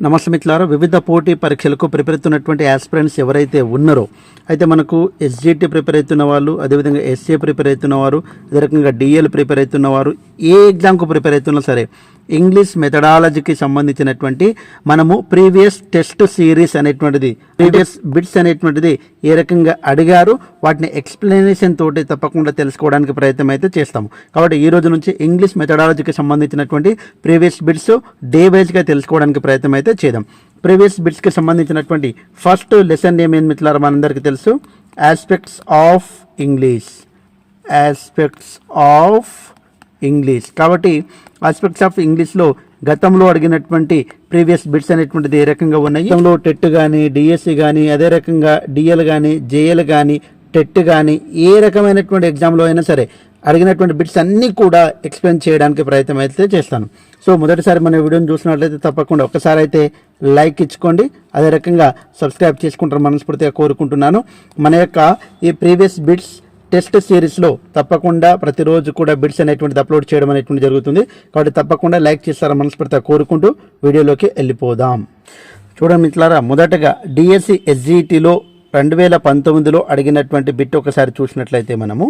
నమస్తే మిత్రులారా వివిధ పోటీ పరీక్షలకు ప్రిపేర్ అవుతున్నటువంటి యాస్పిరెంట్స్ ఎవరైతే ఉన్నారో అయితే మనకు ఎస్జిటి ప్రిపేర్ అవుతున్న వాళ్ళు అదేవిధంగా ఎస్ఏ ప్రిపేర్ అవుతున్న వారు అదే రకంగా డిఎల్ ప్రిపేర్ అవుతున్న వారు ఏ ఎగ్జామ్కు ప్రిపేర్ అవుతున్నా సరే ఇంగ్లీష్ మెథడాలజీకి సంబంధించినటువంటి మనము ప్రీవియస్ టెస్ట్ సిరీస్ అనేటువంటిది ప్రీవియస్ బిట్స్ అనేటువంటిది ఏ రకంగా అడిగారు వాటిని ఎక్స్ప్లెనేషన్ తోటి తప్పకుండా తెలుసుకోవడానికి ప్రయత్నం అయితే చేస్తాము. కాబట్టి ఈ రోజు నుంచి ఇంగ్లీష్ మెథడాలజీకి సంబంధించినటువంటి ప్రీవియస్ బిట్స్ డే వైజ్గా తెలుసుకోవడానికి ప్రయత్నం అయితే చేద్దాం. ప్రీవియస్ బిట్స్కి సంబంధించినటువంటి ఫస్ట్ లెసన్ ఏమేమి మిత్రులారా మనందరికీ తెలుసు? Aspects of English aspects of English కాబట్టి ఆస్పెక్ట్స్ ఆఫ్ ఇంగ్లీష్లో గతంలో అడిగినటువంటి ప్రీవియస్ బిట్స్ అనేటువంటిది ఏ రకంగా ఉన్నాయి? గతంలో టెట్ కానీ డిఎస్సి కానీ అదే రకంగా డిఎల్ కానీ జేఎల్ కానీ టెట్ కానీ ఏ రకమైనటువంటి ఎగ్జామ్లో అయినా సరే అడిగినటువంటి బిట్స్ అన్నీ కూడా ఎక్స్ప్లెయిన్ చేయడానికి ప్రయత్నం అయితే చేస్తాను. సో మొదటిసారి మన వీడియోని చూసినట్లయితే తప్పకుండా ఒకసారి అయితే లైక్ ఇచ్చుకోండి. అదే రకంగా సబ్స్క్రైబ్ చేసుకుంటారు మనస్ఫూర్తిగా కోరుకుంటున్నాను. మన యొక్క ఈ ప్రీవియస్ బిట్స్ టెస్ట్ సిరీస్లో తప్పకుండా ప్రతిరోజు కూడా బిడ్స్ అనేటువంటిది అప్లోడ్ చేయడం అనేటువంటి జరుగుతుంది. కాబట్టి తప్పకుండా లైక్ చేస్తారని మనస్ఫూర్తిగా కోరుకుంటూ వీడియోలోకి వెళ్ళిపోదాం. చూడండి మిత్రులారా మొదటగా డిఎస్సి ఎస్జిటిలో రెండు వేల పంతొమ్మిదిలో అడిగినటువంటి బిట్ ఒకసారి చూసినట్లయితే మనము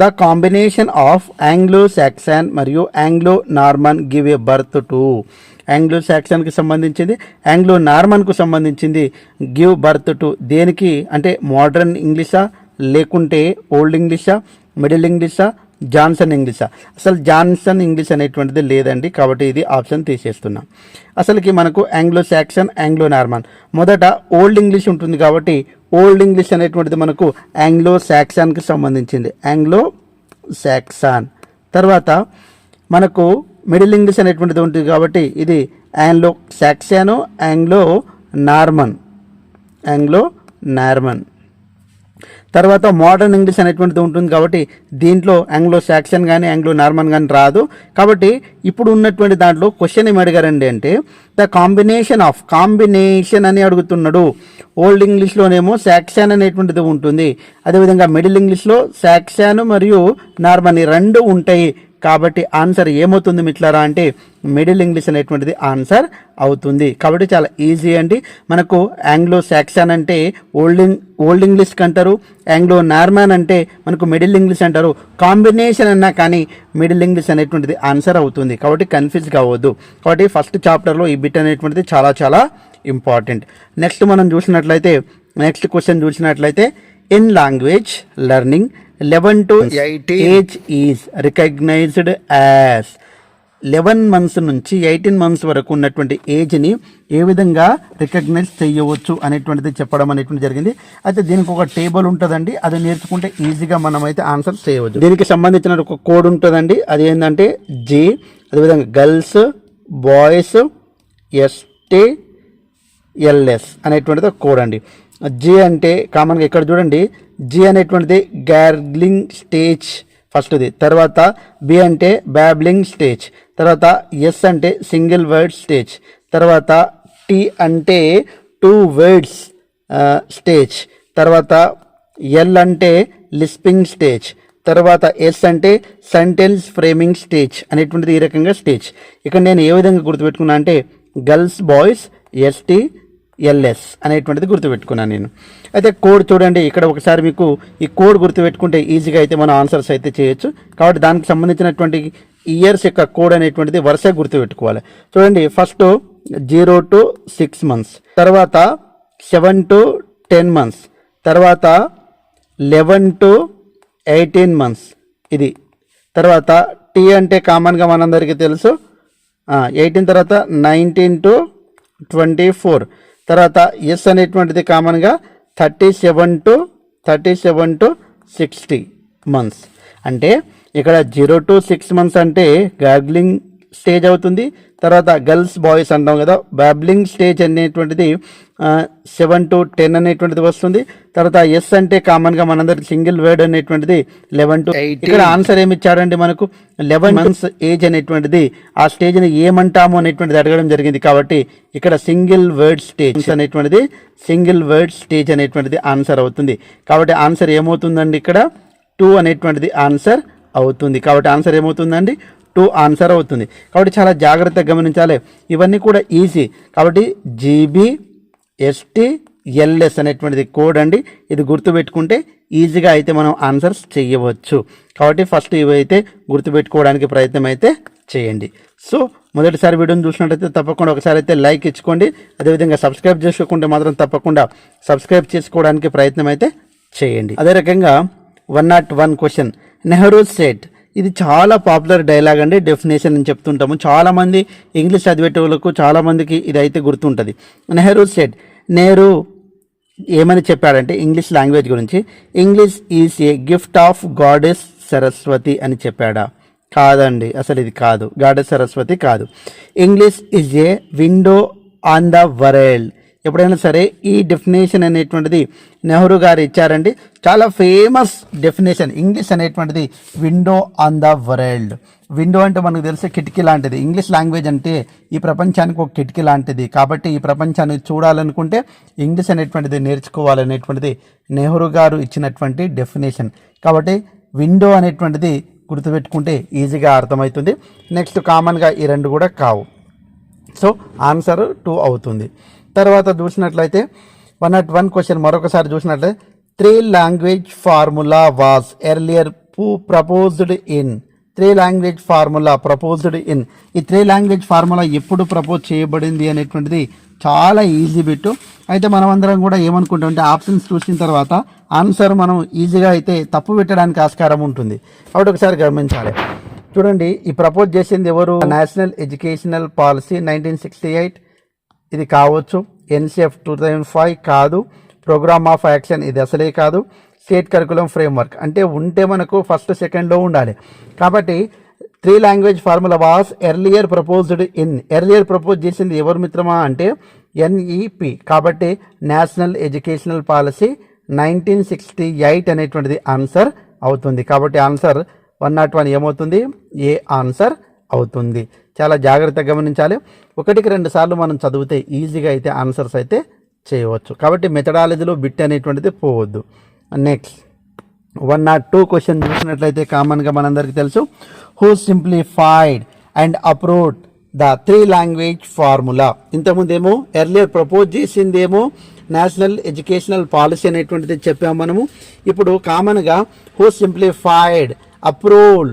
the combination of Anglo Saxon మరియు Anglo Norman give a birth to. Anglo సాక్సన్కి సంబంధించింది ఆంగ్లో నార్మన్కు సంబంధించింది గివ్ బర్త్ టు. దేనికి? అంటే మోడర్న్ ఇంగ్లీషా? లేకుంటే ఓల్డ్ ఇంగ్లీషా మిడిల్ ఇంగ్లీషా జాన్సన్ ఇంగ్లీషా అసలు జాన్సన్ ఇంగ్లీష్ అనేటువంటిది లేదండి కాబట్టి ఇది ఆప్షన్ తీసేస్తున్నాం. అసలుకి మనకు ఆంగ్లో సాక్సన్ ఆంగ్లో నార్మన్ మొదట ఓల్డ్ ఇంగ్లీష్ ఉంటుంది కాబట్టి ఓల్డ్ ఇంగ్లీష్ అనేటువంటిది మనకు ఆంగ్లో సాక్సాన్కి సంబంధించింది. ఆంగ్లో సాక్సాన్ తర్వాత మనకు మిడిల్ ఇంగ్లీష్ అనేటువంటిది ఉంటుంది కాబట్టి ఇది Anglo Saxon Anglo Norman Anglo Norman తర్వాత మోడర్న్ ఇంగ్లీష్ అనేటువంటిది ఉంటుంది కాబట్టి దీంట్లో ఆంగ్లో శాక్షన్ కానీ ఆంగ్లో నార్మన్ కానీ రాదు. కాబట్టి ఇప్పుడు ఉన్నటువంటి దాంట్లో క్వశ్చన్ ఏమి అడిగారండి అంటే ద కాంబినేషన్ ఆఫ్ కాంబినేషన్ అని అడుగుతున్నాడు. ఓల్డ్ ఇంగ్లీష్లోనేమో శాక్షన్ అనేటువంటిది ఉంటుంది. అదేవిధంగా మిడిల్ ఇంగ్లీష్లో శాక్షన్ మరియు నార్మన్ రెండు ఉంటాయి. కాబట్టి ఆన్సర్ ఏమవుతుంది మిట్లారా అంటే మిడిల్ ఇంగ్లీష్ అనేటువంటిది ఆన్సర్ అవుతుంది. కాబట్టి చాలా ఈజీ అండి. మనకు ఆంగ్లో సాక్సాన్ అంటే ఓల్డ్ ఓల్డ్ ఇంగ్లీష్ అంటారు ఆంగ్లో నార్మాన్ అంటే మనకు మిడిల్ ఇంగ్లీష్ అంటారు. కాంబినేషన్ అన్నా కానీ మిడిల్ ఇంగ్లీష్ అనేటువంటిది ఆన్సర్ అవుతుంది. కాబట్టి కన్ఫ్యూజ్ కావద్దు కాబట్టి ఫస్ట్ చాప్టర్లో ఈ బిట్ అనేటువంటిది చాలా చాలా ఇంపార్టెంట్ నెక్స్ట్ మనం చూసినట్లయితే నెక్స్ట్ క్వశ్చన్ చూసినట్లయితే in language learning eleven to age is recognised as eleven months నుంచి ఎయిటీన్ మంత్స్ వరకు ఉన్నటువంటి ఏజ్ని ఏ విధంగా రికగ్నైజ్ చేయవచ్చు అనేటువంటిది చెప్పడం అనేటువంటి జరిగింది. అయితే దీనికి ఒక టేబుల్ ఉంటుందండి. అది నేర్చుకుంటే ఈజీగా మనం అయితే ఆన్సర్ చేయవచ్చు. దీనికి సంబంధించిన ఒక కోడ్ ఉంటుందండి. అది ఏంటంటే జే అదేవిధంగా గర్ల్స్ బాయ్స్ ఎస్టీ ఎల్ఎస్ అనేటువంటిది కోడ్ అండి. జి అంటే కామన్గా ఇక్కడ చూడండి. జి అనేటువంటిది గ్యాగ్లింగ్ స్టేజ్ ఫస్ట్ది. తర్వాత బి అంటే బ్యాబ్లింగ్ స్టేజ్. తర్వాత ఎస్ అంటే సింగిల్ వర్డ్ స్టేజ్. తర్వాత టి అంటే టూ వర్డ్స్ స్టేజ్. తర్వాత ఎల్ అంటే లిస్పింగ్ స్టేజ్. తర్వాత ఎస్ అంటే సెంటెన్స్ ఫ్రేమింగ్ స్టేజ్ అనేటువంటిది ఈ రకంగా స్టేజ్. ఇక్కడ నేను ఏ విధంగా గుర్తుపెట్టుకున్నా అంటే గర్ల్స్ బాయ్స్ ఎస్టీ ఎల్ఎస్ అనేటువంటిది గుర్తుపెట్టుకున్నాను నేను. అయితే కోడ్ చూడండి ఇక్కడ ఒకసారి మీకు ఈ కోడ్ గుర్తుపెట్టుకుంటే ఈజీగా అయితే మనం ఆన్సర్స్ అయితే చేయొచ్చు. కాబట్టి దానికి సంబంధించినటువంటి ఇయర్స్ యొక్క కోడ్ అనేటువంటిది వరుసగా గుర్తుపెట్టుకోవాలి. చూడండి first zero to six months తర్వాత సెవెన్ టు టెన్ మంత్స్ తర్వాత లెవెన్ టు ఎయిటీన్ మంత్స్ ఇది. తర్వాత టీ అంటే కామన్గా మనందరికీ తెలుసు. ఎయిటీన్ తర్వాత నైన్టీన్ టు ట్వంటీ ఫోర్. తర్వాత ఎస్ అనేటువంటిది కామన్గా thirty seven to thirty seven to sixty months అంటే ఇక్కడ జీరో టు సిక్స్ మంత్స్ అంటే గార్గ్లింగ్ స్టేజ్ అవుతుంది. తర్వాత గర్ల్స్ బాయ్స్ అంటాం కదా బ్యాబ్లింగ్ స్టేజ్ అనేటువంటిది సెవెన్ టు టెన్ అనేటువంటిది వస్తుంది. తర్వాత ఎస్ అంటే కామన్గా మనందరికి సింగిల్ వర్డ్ అనేటువంటిది లెవెన్ టు ఇక్కడ ఆన్సర్ ఏమి ఇచ్చాడండి మనకు? లెవెన్ మంత్స్ ఏజ్ అనేటువంటిది ఆ స్టేజ్ని ఏమంటాము అనేటువంటిది అడగడం జరిగింది కాబట్టి ఇక్కడ సింగిల్ వర్డ్ స్టేజ్ అనేటువంటిది సింగిల్ వర్డ్ స్టేజ్ అనేటువంటిది ఆన్సర్ అవుతుంది. కాబట్టి ఆన్సర్ ఏమవుతుందండి ఇక్కడ? టూ అనేటువంటిది ఆన్సర్ అవుతుంది. కాబట్టి ఆన్సర్ ఏమవుతుందండి? టూ ఆన్సర్ అవుతుంది. కాబట్టి చాలా జాగ్రత్తగా గమనించాలి. ఇవన్నీ కూడా ఈజీ కాబట్టి జీబీ ఎస్టీ ఎల్ఎస్ అనేటువంటిది కోడ్ అండి. ఇది గుర్తుపెట్టుకుంటే ఈజీగా అయితే మనం ఆన్సర్స్ చేయవచ్చు. కాబట్టి ఫస్ట్ ఇవైతే గుర్తుపెట్టుకోవడానికి ప్రయత్నం అయితే చేయండి. సో మొదటిసారి వీడియోని చూసినట్లయితే తప్పకుండా ఒకసారి అయితే లైక్ ఇచ్చుకోండి. అదేవిధంగా సబ్స్క్రైబ్ చేసుకోకుంటే మాత్రం తప్పకుండా సబ్స్క్రైబ్ చేసుకోవడానికి ప్రయత్నం అయితే చేయండి. అదే రకంగా one nought one question Nehru set ఇది చాలా పాపులర్ డైలాగ్ అండి డెఫినేషన్ అని చెప్తుంటాము. చాలామంది ఇంగ్లీష్ చదివేటోళ్ళకు చాలామందికి ఇది అయితే గుర్తుంటుంది. నెహ్రూ సెట్ నెహ్రూ ఏమని చెప్పాడంటే ఇంగ్లీష్ లాంగ్వేజ్ గురించి English is a gift of goddess Saraswati అని చెప్పాడా. కాదండి అసలు ఇది కాదు. గాడెస్ సరస్వతి కాదు. English is a window on the world ఎప్పుడైనా సరే ఈ డెఫినేషన్ అనేటువంటిది నెహ్రూ గారు ఇచ్చారండి. చాలా ఫేమస్ డెఫినేషన్ ఇంగ్లీష్ అనేటువంటిది window on the world window అంటే మనకు తెలిసే కిటికీ లాంటిది. ఇంగ్లీష్ లాంగ్వేజ్ అంటే ఈ ప్రపంచానికి ఒక కిటికీ లాంటిది. కాబట్టి ఈ ప్రపంచాన్ని చూడాలనుకుంటే ఇంగ్లీష్ అనేటువంటిది నేర్చుకోవాలనేటువంటిది నెహ్రూ గారు ఇచ్చినటువంటి డెఫినేషన్ కాబట్టి విండో అనేటువంటిది గుర్తుపెట్టుకుంటే ఈజీగా అర్థమవుతుంది. నెక్స్ట్ కామన్గా ఈ రెండు కూడా కావు. సో ఆన్సర్ టూ అవుతుంది. తర్వాత చూసినట్లయితే వన్ నాట్ వన్ క్వశ్చన్ మరొకసారి చూసినట్లయితే three language formula was earlier పూ proposed in three language formula proposed in ఈ త్రీ లాంగ్వేజ్ ఫార్ములా ఎప్పుడు ప్రపోజ్ చేయబడింది అనేటువంటిది చాలా ఈజీ బిట్ అయితే మనం అందరం కూడా ఏమనుకుంటాం అంటే ఆప్షన్స్ చూసిన తర్వాత ఆన్సర్ మనం ఈజీగా అయితే తప్పు పెట్టడానికి ఆస్కారం ఉంటుంది. కాబట్టి ఒకసారి గమనించాలి. చూడండి ఈ ప్రపోజ్ చేసింది ఎవరు? National educational policy nineteen sixty eight ఇది కావచ్చు. ఎన్సిఎఫ్ టూ థౌజండ్ ఫైవ్ కాదు. ప్రోగ్రామ్ ఆఫ్ యాక్షన్ ఇది అసలే కాదు. స్టేట్ కరికులం ఫ్రేమ్వర్క్ అంటే ఉంటే మనకు ఫస్ట్ సెకండ్లో ఉండాలి. కాబట్టి three language formula was earlier proposed in earlier propose చేసింది ఎవరు మిత్రమా అంటే ఎన్ఈపి కాబట్టి national educational policy nineteen sixty eight అనేటువంటిది ఆన్సర్ అవుతుంది. కాబట్టి ఆన్సర్ వన్ నాట్ వన్ ఏమవుతుంది? ఏ ఆన్సర్ అవుతుంది. చాలా జాగ్రత్తగా గమనించాలి. ఒకటికి రెండు సార్లు మనం చదివితే ఈజీగా అయితే ఆన్సర్స్ అయితే చేయవచ్చు. కాబట్టి మెథడాలజీలో బిట్ అనేటువంటిది పోవద్దు. Next one nought two question చూసినట్లయితే కామన్గా మనందరికీ తెలుసు. Who simplified and approved the three language formula ఇంతకుముందేమో earlier propose చేసిందేమో నేషనల్ ఎడ్యుకేషనల్ పాలసీ అనేటువంటిది చెప్పాము మనము. ఇప్పుడు కామన్గా who simplified approved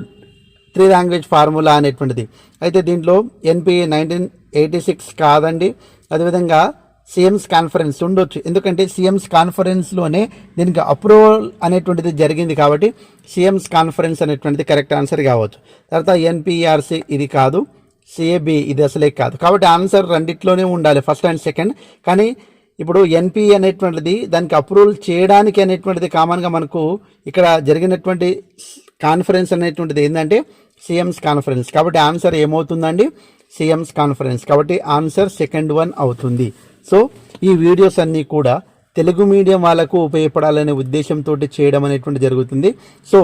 three language formula అనేటువంటిది. అయితే దీంట్లో ఎన్పిఏ నైన్టీన్ ఎయిటీ సిక్స్ కాదండి. అదేవిధంగా సీఎంస్ కాన్ఫరెన్స్ ఉండొచ్చు. ఎందుకంటే సీఎంస్ కాన్ఫరెన్స్లోనే దీనికి అప్రూవల్ అనేటువంటిది జరిగింది కాబట్టి సీఎంస్ కాన్ఫరెన్స్ అనేటువంటిది కరెక్ట్ ఆన్సర్ కావచ్చు. తర్వాత ఎన్పిఆర్సి ఇది కాదు సిఏబి ఇది అసలే కాదు. కాబట్టి ఆన్సర్ రెండిట్లోనే ఉండాలి ఫస్ట్ అండ్ సెకండ్. కానీ ఇప్పుడు ఎన్పి అనేటువంటిది దానికి అప్రూవల్ చేయడానికి అనేటువంటిది కామన్గా మనకు ఇక్కడ జరిగినటువంటి కాన్ఫరెన్స్ అనేటువంటిది ఏంటంటే సీఎంస్ కాన్ఫరెన్స్. కాబట్టి ఆన్సర్ ఏమవుతుందండి? CMs conference. కాబట్టి ఆన్సర్ సెకండ్ వన్ అవుతుంది. సో ఈ వీడియోస్ అన్నీ కూడా తెలుగు మీడియం వాళ్ళకు ఉపయోగపడాలనే ఉద్దేశంతో చేయడం అనేటువంటి జరుగుతుంది. సో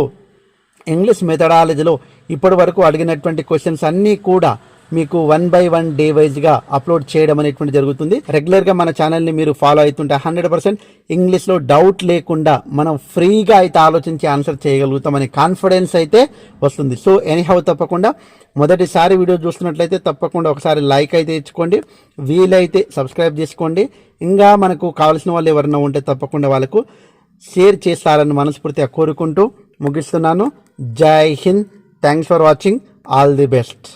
ఇంగ్లీష్ మెథడాలజీలో ఇప్పటి వరకు అడిగినటువంటి క్వశ్చన్స్ అన్నీ కూడా మీకు వన్ బై వన్ డే వైజ్గా అప్లోడ్ చేయడం అనేటువంటి జరుగుతుంది. రెగ్యులర్గా మన ఛానల్ని మీరు ఫాలో అవుతుంటే హండ్రెడ్ పర్సెంట్ ఇంగ్లీష్లో డౌట్ లేకుండా మనం ఫ్రీగా అయితే ఆలోచించి ఆన్సర్ చేయగలుగుతామనే కాన్ఫిడెన్స్ అయితే వస్తుంది. సో ఎనీహౌ తప్పకుండా మొదటిసారి వీడియో చూస్తున్నట్లయితే తప్పకుండా ఒకసారి లైక్ అయితే ఇచ్చుకోండి వీలైతే సబ్స్క్రైబ్ చేసుకోండి. ఇంకా మనకు కావాల్సిన వాళ్ళు ఎవరైనా ఉంటే తప్పకుండా వాళ్ళకు షేర్ చేస్తారని మనస్ఫూర్తిగా కోరుకుంటూ ముగిస్తున్నాను. జై Hind. Thanks for watching all the best